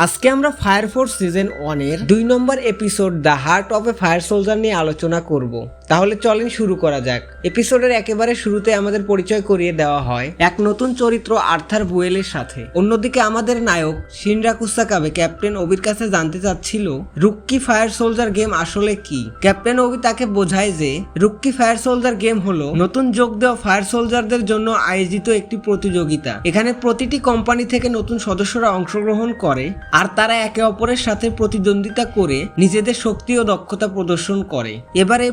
আজকে আমরা fire force season ওয়ানের দুই নম্বর episode the heart of a fire soldier নিয়ে আলোচনা করব। তাহলে চলেন শুরু করা যাক। এপিসোডের একেবারে শুরুতে আমাদের পরিচয় করিয়ে দেওয়া হয় এক নতুন চরিত্র আর্থার বুয়েলের সাথে। অন্যদিকে আমাদের নায়ক শিনরা কুসাকাবে ক্যাপ্টেন ওবির কাছে জানতে চাচ্ছিল, রুক্কি ফায়ার সোলজার গেম আসলে কি? ক্যাপ্টেন ওবি তাকে বোঝায় যে, রুক্কি ফায়ার সোলজার গেম হলো নতুন যোগ দেওয়া ফায়ার সোলজারদের জন্য আয়োজিত একটি প্রতিযোগিতা। এখানে প্রতিটি কোম্পানি থেকে নতুন সদস্যরা অংশগ্রহণ করে, আর তারা একে অপরের সাথে প্রতিদ্বন্দ্বিতা করে নিজেদের শক্তি ও দক্ষতা প্রদর্শন করে। এবার এই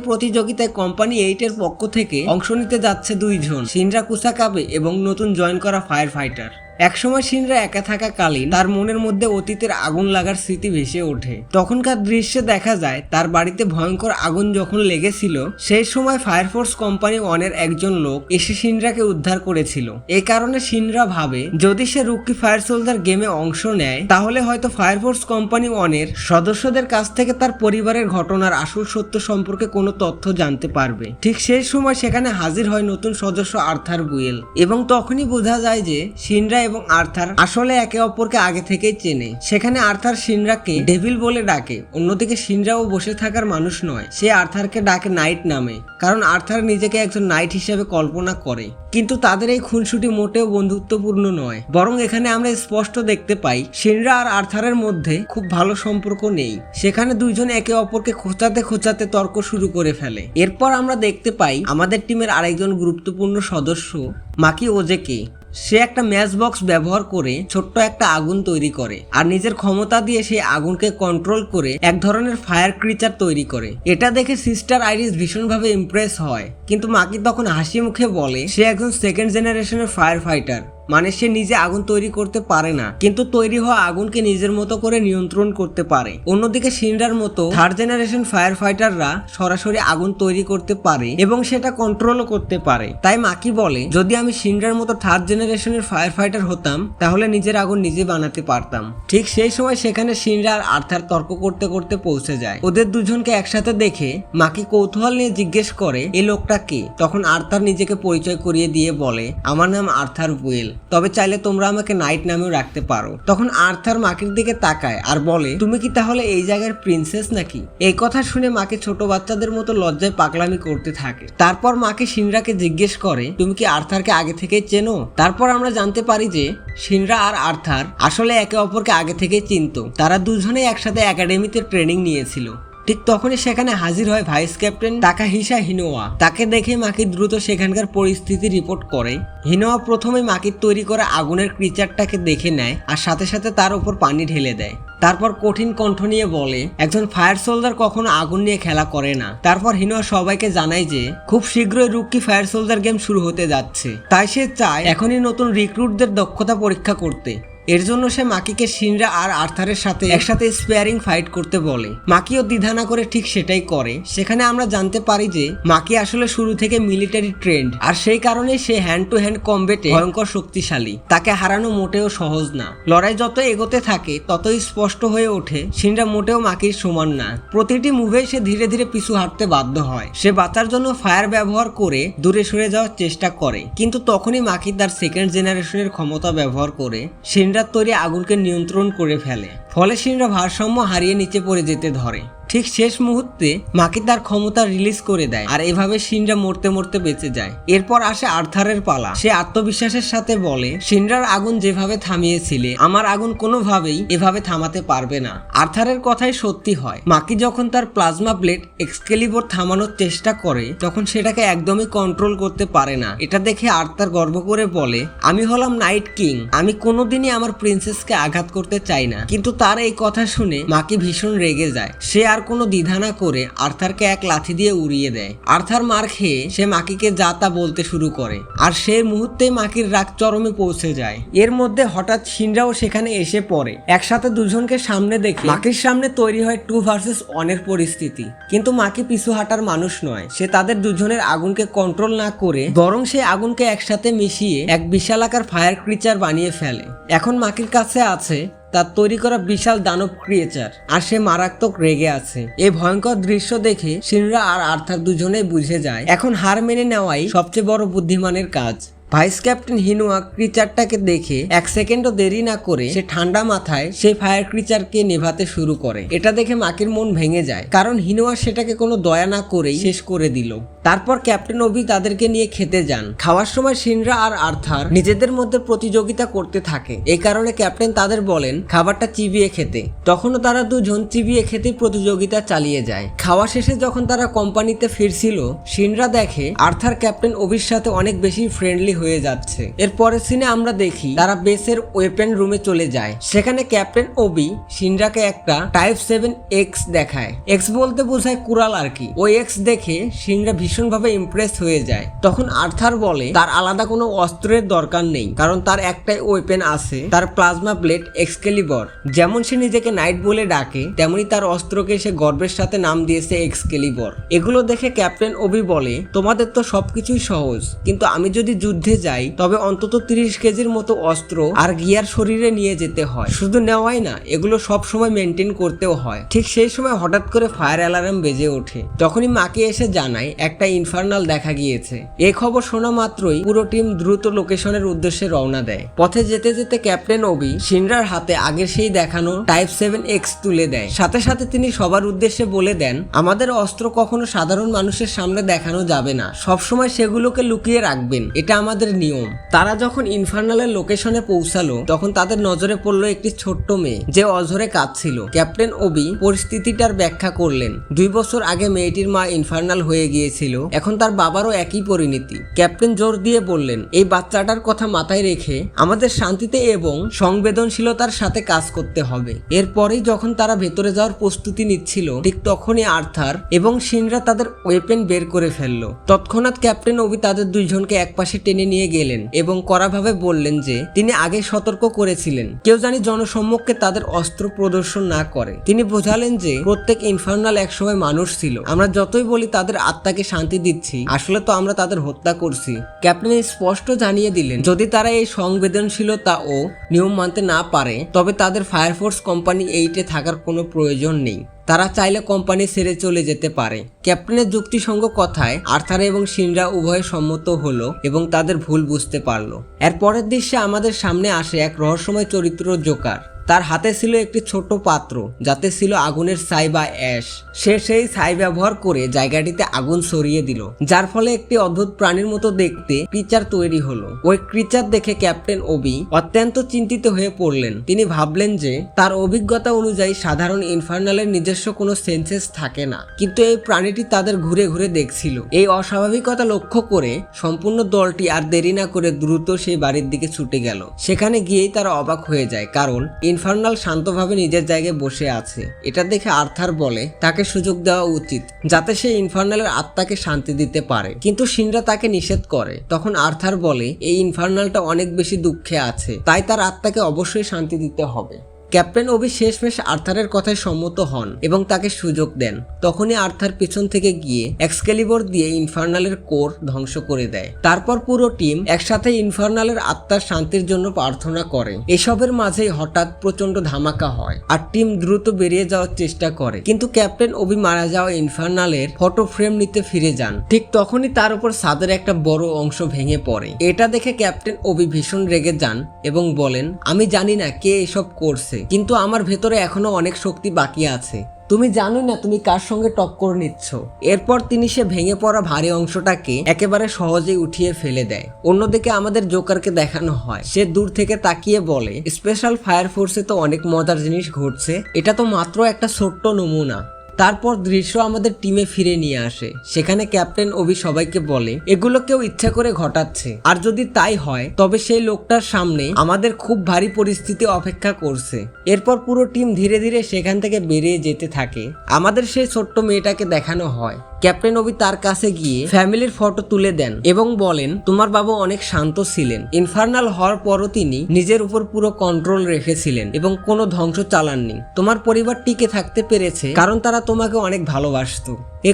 প্রতিযোগিতায় কোম্পানি এইটের পক্ষ থেকে অংশ নিতে যাচ্ছে দুইজন সিনরা কুসাকাবে এবং নতুন জয়েন করা ফায়ার ফাইটার একসময় সিনরা একা থাকাকালীন তার মনের মধ্যে অতীতের আগুন লাগার স্মৃতি ভেসে ওঠে। তখনকার দৃশ্যে দেখা যায়, তার বাড়িতে ভয়ঙ্কর আগুন যখন লেগেছিল, সেই সময় ফায়ারফোর্স কোম্পানি ওয়ানের একজন লোক এসে সিনরাকে উদ্ধার করেছিল। এ কারণে সিনরা ভাবে, যদি সে রুকি ফায়ার সোলজার গেমে অংশ নেয়, তাহলে হয়তো ফায়ারফোর্স কোম্পানি ওয়ানের সদস্যদের কাছ থেকে তার পরিবারের ঘটনার আসল সত্য সম্পর্কে কোনো তথ্য জানতে পারবে। ঠিক সেই সময় সেখানে হাজির হয় নতুন সদস্য আর্থার বুয়েল। এবং তখনই বোঝা যায় যে, সিনরা এবং আর্থার আসলে একে অপরকে আগে থেকেই চেনে। সেখানে আর্থার সিনরাকে ডেভিল বলে ডাকে। অন্যদিকে সিনরাও বসে থাকার মানুষ নয়। সে আর্থারকে ডাকে নাইট নামে। কারণ আর্থার নিজেকে একজন নাইট হিসেবে কল্পনা করে। কিন্তু তাদের এই খুনসুটি মোটেও বন্ধুত্বপূর্ণ নয়। বরং এখানে আমরা স্পষ্ট দেখতে পাই, সিনরা আর আর্থারের মধ্যে খুব ভালো সম্পর্ক নেই। সেখানে দুইজন একে অপরকে খোঁচাতে খোঁচাতে তর্ক শুরু করে ফেলে। এরপর আমরা দেখতে পাই, আমাদের টিমের আরেকজন গুরুত্বপূর্ণ সদস্য, মাকি ওজেকে। সে একটা ম্যাচ বক্স ব্যবহার করে ছোট্ট একটা আগুন তৈরি করে আর নিজের ক্ষমতা দিয়ে সেই আগুনকে কন্ট্রোল করে এক ধরনের ফায়ার ক্রিচার তৈরি করে। এটা দেখে সিস্টার আইরিস ভীষণভাবে ইমপ্রেস হয়। কিন্তু মাকি তখন হাসি মুখে বলে, সে একজন সেকেন্ড জেনারেশনের ফায়ার ফাইটার মানে সে নিজে আগুন তৈরি করতে পারে না, কিন্তু তৈরি হওয়া আগুনকে নিজের মতো করে নিয়ন্ত্রণ করতে পারে। অন্যদিকে সিন্ডার মতো থার্ড জেনারেশন ফায়ার ফাইটাররা সরাসরি আগুন তৈরি করতে পারে এবং সেটা কন্ট্রোলও করতে পারে। তাই মাকি বলে, যদি আমি সিন্ডার মতো থার্ড জেনারেশনের ফায়ার ফাইটার হতাম, তাহলে নিজের আগুন নিজে বানাতে পারতাম। ঠিক সেই সময় সেখানে সিন্ডা আর আর্থার তর্ক করতে করতে পৌঁছে যায়। ওদের দুজনকে একসাথে দেখে মাকি কৌতূহল নিয়ে জিজ্ঞেস করে এই লোকটা কে? তখন আর্থার নিজেকে পরিচয় করিয়ে দিয়ে বলে, আমার নাম আর্থার বুয়েল তবে চাইলে তোমরা আমাকে নাইট নামেও রাখতে পারো। তখন আর্থার মাকির দিকে তাকায় আর বলে, তুমি কি তাহলে এই জায়গার প্রিন্সেস নাকি? এই কথা শুনে মাকে ছোট বাচ্চাদের মতো লজ্জায় পাগলামি করতে থাকে। তারপর মাকে সিনরাকে জিজ্ঞেস করে, তুমি কি আর্থারকে আগে থেকেই চেনো? তারপর আমরা জানতে পারি যে সিনরা আর আর্থার আসলে একে অপরকে আগে থেকেই চিনত। তারা দুজনেই একসাথে একাডেমিতে ট্রেনিং নিয়েছিল। ঠিক তখনই সেখানে হাজির হয় ভাইস ক্যাপ্টেন টাকা হিসা হিনোয়া। তাকে দেখে মাকি দ্রুত সেখানকার পরিস্থিতি রিপোর্ট করে। হিনোয়া প্রথমে মাকির তৈরি করা আগুনের ক্রিচারটাকে দেখে নেয় আর সাথে সাথে তার উপর পানি ঢেলে দেয়। তারপর কঠিন কণ্ঠ নিয়ে বলে, একজন ফায়ার সোলজার কখনো আগুন নিয়ে খেলা করে না। তারপর হিনোয়া সবাইকে জানায় যে, খুব শীঘ্রই রুক্কি ফায়ার সোলজার গেম শুরু হতে যাচ্ছে। তাই সে চায় এখনই নতুন রিক্রুটদের দক্ষতা পরীক্ষা করতে। এর জন্য সে মাকিকে সিনরা আর আর্থারের সাথে একসাথে স্পেয়ারিং ফাইট করতে বলে। মাকিও দ্বিধা না করে ঠিক সেটাই করে। সেখানে আমরা জানতে পারি যে, মাকি আসলে শুরু থেকে মিলিটারি ট্রেন্ড আর সেই কারণে সে হ্যান্ড টু হ্যান্ড কম্বেটে ভয়ঙ্কর শক্তিশালী। তাকে হারানো মোটেও সহজ না। লড়াই যত এগোতে থাকে, ততই স্পষ্ট হয়ে ওঠে, সিনরা মোটেও মাকির সমান না। প্রতিটি মুভে সে ধীরে ধীরে পিছু হাঁটতে বাধ্য হয়। সে বাঁচার জন্য ফায়ার ব্যবহার করে দূরে সরে যাওয়ার চেষ্টা করে। কিন্তু তখনই মাকি তার সেকেন্ড জেনারেশনের ক্ষমতা ব্যবহার করে। সিনরা সিনরার তৈরি আগুনকে নিয়ন্ত্রণ করে ফেলে। ফলে সিনরা ভারসাম্য হারিয়ে নিচে পড়ে যেতে ধরে। ঠিক শেষ মুহূর্তে মাকে তার ক্ষমতা রিলিজ করে দেয় আর এভাবে সিনরা মরতে মরতে বেঁচে যায়। এরপর আসে আর্থারের পালা। সে আত্মবিশ্বাসের সাথে বলে সিনরার আগুন যেভাবে থামিয়েছিলে, আমার আগুন কোনোভাবেই এভাবে থামাতে পারবে না। আর্থারের কথাই সত্যি হয়। মাকি যখন তার প্লাজমা ব্লেড এক্সকেলিবোর থামানোর চেষ্টা করে, তখন সেটাকে একদমই কন্ট্রোল করতে পারে না। এটা দেখে আর্থার গর্ব করে বলে, আমি হলাম নাইট কিং। আমি কোনোদিনই আমার প্রিন্সেসকে আঘাত করতে চাই না। কিন্তু তার এই কথা শুনে মাকি ভীষণ রেগে যায়। সে আর কোনো দ্বিধা না করে আর্থারকে এক লাথি দিয়ে উড়িয়ে দেয়। আর্থার মার খেয়ে সে মাকিকে যা তা বলতে শুরু করে। আর সেই মুহূর্তে মাকির রাগ চরমে পৌঁছে যায়। এর মধ্যে হঠাৎ সিনরাও সেখানে এসে পড়ে। একসাথে দুজনকে সামনে দেখে মাকির সামনে তৈরি হয় টু ভার্সেস ওয়ানের পরিস্থিতি। কিন্তু মাকি পিছু হাঁটার মানুষ নয়। সে তাদের দুজনের আগুনকে কন্ট্রোল না করে বরং সেই আগুনকে একসাথে মিশিয়ে এক বিশালাকার ফায়ার ক্রিচার বানিয়ে ফেলে। এখন মাকির কাছে আছে তার তৈরি করা বিশাল দানব ক্রিয়েচার আর সে মারাত্মক রেগে আছে। এই ভয়ঙ্কর দৃশ্য দেখে সিনরা আর আর্থার দুজনেই বুঝে যায়, এখন হার মেনে নেওয়াই সবচেয়ে বড় বুদ্ধিমানের কাজ। ভাইস ক্যাপ্টেন হিনুয়া ক্রিচারটাকে দেখে এক সেকেন্ডও দেরি না করে সে ঠান্ডা মাথায় সেই ফায়ার ক্রিচারকে নেভাতে শুরু করে। এটা দেখে মাকির মন ভেঙে যায়, কারণ হিনুয়া সেটাকে কোনো দয়া না করেই শেষ করে দিল। তারপর ক্যাপ্টেন অভি তাদেরকে নিয়ে খেতে যান। খাওয়ার সময় সিনরা আর আর্থার নিজেদের মধ্যে প্রতিযোগিতা করতে থাকে। এই কারণে ক্যাপ্টেন তাদের বলেন, খাবারটা চিবিয়ে খেতে। তখনও তারা দুজন চিবিয়ে খেতে প্রতিযোগিতা চালিয়ে যায়। খাওয়া শেষে যখন তারা কোম্পানিতে ফিরছিল, সিনরা দেখে আর্থার ক্যাপ্টেন অভির সাথে অনেক বেশি ফ্রেন্ডলি হয়ে যাচ্ছে। এর পরের সিনে আমরা দেখি তারা বেসের ওয়েপেন রুমে চলে যায়। সেখানে ক্যাপ্টেন ওবি সিনরাকে একটা টাইপ সেভেন এক্স দেখায়। এক্স বলতে বোঝায় কুরাল আর কি। ওই এক্স দেখে সিনরা ভীষণভাবে ইমপ্রেস হয়ে যায়। তখন আর্থার বলে, তার আলাদা কোনো অস্ত্রের দরকার নেই, কারণ তার একটাই ওয়েপেন আছে, তার প্লাজমা প্লেট এক্সকেলিবর যেমন সে নিজেকে নাইট বলে ডাকে, তেমনি তার অস্ত্রকে সে গর্বের সাথে নাম দিয়েছে এক্সকেলিবর এগুলো দেখে ক্যাপ্টেন ওবি বলে, তোমাদের তো সবকিছুই সহজ, কিন্তু আমি যদি যুদ্ধে যাই তবে অন্তত তিরিশ কেজির মতো অস্ত্র আর গিয়ার শরীরে নিয়ে যেতে হয়। শুধু নেওয়াই না, এগুলো সব সময় মেনটেন করতেও হয়। ঠিক সেই সময় হঠাৎ করে ফায়ার অ্যালার্ম বেজে ওঠে। তখনই মাকে এসে জানায়, একটা ইনফার্নাল দেখা গিয়েছে। এ খবর শোনা মাত্রই পুরো টিম দ্রুত লোকেশনের উদ্দেশ্যে রওনা দেয়। পথে যেতে যেতে ক্যাপ্টেন ওবি সিনরার হাতে আগের সেই দেখানো টাইপ সেভেন এক্স তুলে দেয়। সাথে সাথে তিনি সবার উদ্দেশ্যে বলে দেন, আমাদের অস্ত্র কখনো সাধারণ মানুষের সামনে দেখানো যাবে না। সবসময় সেগুলোকে লুকিয়ে রাখবেন। এটা আমাদের নিয়ম। তারা যখন ইনফার্নালের লোকেশনে পৌঁছালো, তখন তাদের নজরে পড়ল একটি ছোট্ট মেয়ে যে অঝরে কাঁদছিল। ক্যাপ্টেন ওবি পরিস্থিতিটার ব্যাখ্যা করলেন। দুই বছর আগে মেয়েটির মা ইনফার্নাল হয়ে গিয়েছিল, এখন তার বাবারও একই পরিণতি। ক্যাপ্টেন জোর দিয়ে বললেন, এই বাচ্চাটার কথা মাথায় রেখে আমাদের শান্তিতে এবং সংবেদনশীলতার সাথে কাজ করতে হবে। এরপরেই যখন তারা ভেতরে যাওয়ার প্রস্তুতি নিচ্ছিল, ঠিক তখনই আর্থার এবং সিনরা তাদের ওয়েপেন বের করে ফেলল। তৎক্ষণাৎ ক্যাপ্টেন অবি তাদের দুইজনকে একপাশে টেনে নিয়ে গেলেন এবং কড়াভাবে বললেন যে, তিনি আগে সতর্ক করেছিলেন। কেউ জানি জনসম্মুখে তাদের অস্ত্র প্রদর্শন না করে। তিনি বোঝালেন যে, প্রত্যেক ইনফার্নাল একসময় মানুষ ছিল। আমরা যতই বলি তাদের আত্মাকে শান্তি দিচ্ছি, আসলে তো আমরা তাদের হত্যা করছি। ক্যাপ্টেন স্পষ্ট জানিয়ে দিলেন, যদি তারা এই সংবেদনশীলতা ও নিয়ম মানতে না পারে, তবে তাদের ফায়ারফোর্স কোম্পানি এইটে থাকার কোনো প্রয়োজন নেই। তারা চাইলে কোম্পানি ছেড়ে চলে যেতে পারে। ক্যাপ্টেনের যুক্তিসঙ্গ কথায় আর্থার এবং সিনরা উভয়ে সম্মত হলো এবং তাদের ভুল বুঝতে পারল। এর পরের দৃশ্যে আমাদের সামনে আসে এক রহস্যময় চরিত্র জোকার। তার হাতে ছিল একটি ছোট পাত্র, যাতে ছিল আগুনের ছাই বা অ্যাশ। সে সেই ছাই ব্যবহার করে জায়গাটিতে আগুন সরিয়ে দিল, যার ফলে একটি অদ্ভুত প্রাণীর মতো দেখতে ক্রিচার তৈরি হলো। ওই ক্রিচার দেখে ক্যাপ্টেন ওবি অত্যন্ত চিন্তিত হয়ে পড়লেন। তিনি ভাবলেন যে, তার অভিজ্ঞতা অনুযায়ী সাধারণ ইনফার্নালের নিজস্ব কোনো সেন্সেস থাকে না। কিন্তু এই প্রাণীটি তাদের ঘুরে ঘুরে দেখছিল। এই অস্বাভাবিকতা লক্ষ্য করে সম্পূর্ণ দলটি আর দেরি না করে দ্রুত সেই বাড়ির দিকে ছুটে গেল। সেখানে গিয়েই তারা অবাক হয়ে যায়, কারণ ইনফার্নাল শান্তভাবে নিজের জায়গায় বসে আছে। এটা দেখে আর্থার বলে, তাকে সুযোগ দেওয়া উচিত, যাতে সে ইনফার্নালের আত্মাকে শান্তি দিতে পারে। কিন্তু সিনরা তাকে নিষেধ করে। তখন আর্থার বলে, এই ইনফার্নালটা অনেক বেশি দুঃখে আছে, তাই তার আত্মাকে অবশ্যই শান্তি দিতে হবে। ক্যাপ্টেন অভি শেষমেশ আর্থারের কথায় সম্মত হন এবং তাকে সুযোগ দেন। তখনই আর্থার পিছন থেকে গিয়ে এক্সকেলিবর দিয়ে ইনফার্নালের কোর ধ্বংস করে দেয়। তারপর পুরো টিম একসাথে ইনফার্নালের আত্মার শান্তির জন্য প্রার্থনা করে। এসবের মাঝেই হঠাৎ প্রচণ্ড ধামাকা হয় আর টিম দ্রুত বেরিয়ে যাওয়ার চেষ্টা করে। কিন্তু ক্যাপ্টেন অভি মারা যাওয়া ইনফার্নালের ফটো ফ্রেম নিতে ফিরে যান। ঠিক তখনই তার উপর সাদের একটা বড় অংশ ভেঙে পড়ে। এটা দেখে ক্যাপ্টেন অভি ভীষণ রেগে যান এবং বলেন, আমি জানি না কে এসব করছে। কিন্তু আমার ভেতরে এখনও অনেক শক্তি বাকি আছে। তুমি জানো না তুমি কার সঙ্গে টক্কর নিচ্ছ। এরপর তিনি সে ভেঙে পড়া ভারী অংশটাকে একেবারে সহজেই উঠিয়ে ফেলে দেয়। অন্যদিকে আমাদের জোকারকে দেখানো হয়। সে দূর থেকে তাকিয়ে বলে, স্পেশাল ফায়ার ফোর্সে তো অনেক মজার জিনিস ঘটছে। এটা তো মাত্র একটা ছোট্ট নমুনা। তারপর দৃশ্য আমাদের টিমে ফিরে নিয়ে আসে। সেখানে ক্যাপ্টেন অভি সবাইকে বলে, এগুলো কেউ ইচ্ছা করে ঘটাচ্ছে। আর যদি তাই হয়, তবে সেই লোকটার সামনে আমাদের খুব ভারী পরিস্থিতি অপেক্ষা করছে। এরপর পুরো টিম ধীরে ধীরে সেখান থেকে বেরিয়ে যেতে থাকে। আমাদের সেই ছোট্ট মেয়েটাকে দেখানো হয়। ক্যাপ্টেন অবি তার কাছে গিয়ে ফ্যামিলির ফটো তুলে দেন এবং বলেন, তোমার বাবা অনেক শান্ত ছিলেন। ইনফার্নাল হওয়ার পরও তিনি নিজের উপর পুরো কন্ট্রোল রেখেছিলেন এবং কোনো ধ্বংস চালাননি। তোমার পরিবার টিকে থাকতে পেরেছে, কারণ তারা তোমাকে অনেক ভালোবাসতো।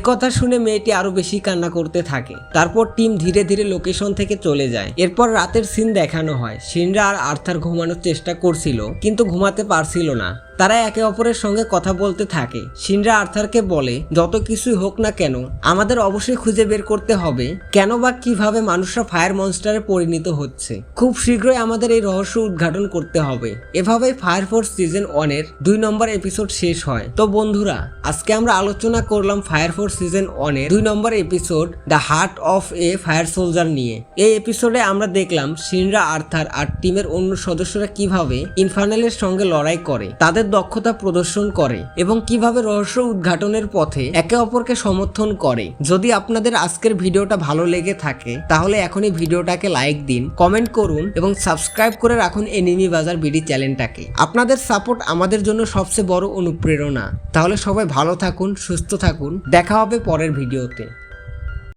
কথা শুনে মেয়েটি আরও বেশি কান্না করতে থাকে। তারপর টিম ধীরে ধীরে লোকেশন থেকে চলে যায়। এরপর রাতের সিন দেখানো হয়। সিনরা আর আর্থার ঘুমানোর চেষ্টা করছিল, কিন্তু ঘুমাতে পারছিল না। তারা একে অপরের সঙ্গে কথা বলতে থাকে। সিনরা আর্থারকে বলে, যত কিছুই হোক না কেন, আমাদের অবশ্যই খুঁজে বের করতে হবে কেন বা কীভাবে মানুষরা ফায়ার মনস্টারে পরিণত হচ্ছে। খুব শীঘ্রই আমাদের এই রহস্য উদ্ঘাটন করতে হবে। এভাবেই ফায়ার ফোর্স সিজন ওয়ানের দুই নম্বর এপিসোড শেষ হয়। তো বন্ধুরা, আজকে আমরা আলোচনা করলাম ফায়ার ফোর্স সিজন ওয়ানের দুই নম্বর episode the heart of a fire soldier নিয়ে। এই এপিসোডে আমরা দেখলাম সিনরা আর্থার আর টিমের অন্য সদস্যরা কীভাবে ইনফার্নেলের সঙ্গে লড়াই করে। তাদের দক্ষতা প্রদর্শন করে এবং কীভাবে রহস্য উদ্ঘাটনের পথে একে অপরকে সমর্থন করে। যদি আপনাদের আজকের ভিডিওটা ভালো লেগে থাকে, তাহলে এখনই ভিডিওটাকে লাইক দিন, কমেন্ট করুন এবং সাবস্ক্রাইব করে রাখুন এনিমি বাজার বিডি চ্যানেলটাকে। আপনাদের সাপোর্ট আমাদের জন্য সবচেয়ে বড় অনুপ্রেরণা। তাহলে সবাই ভালো থাকুন, সুস্থ থাকুন। দেখা হবে পরের ভিডিওতে।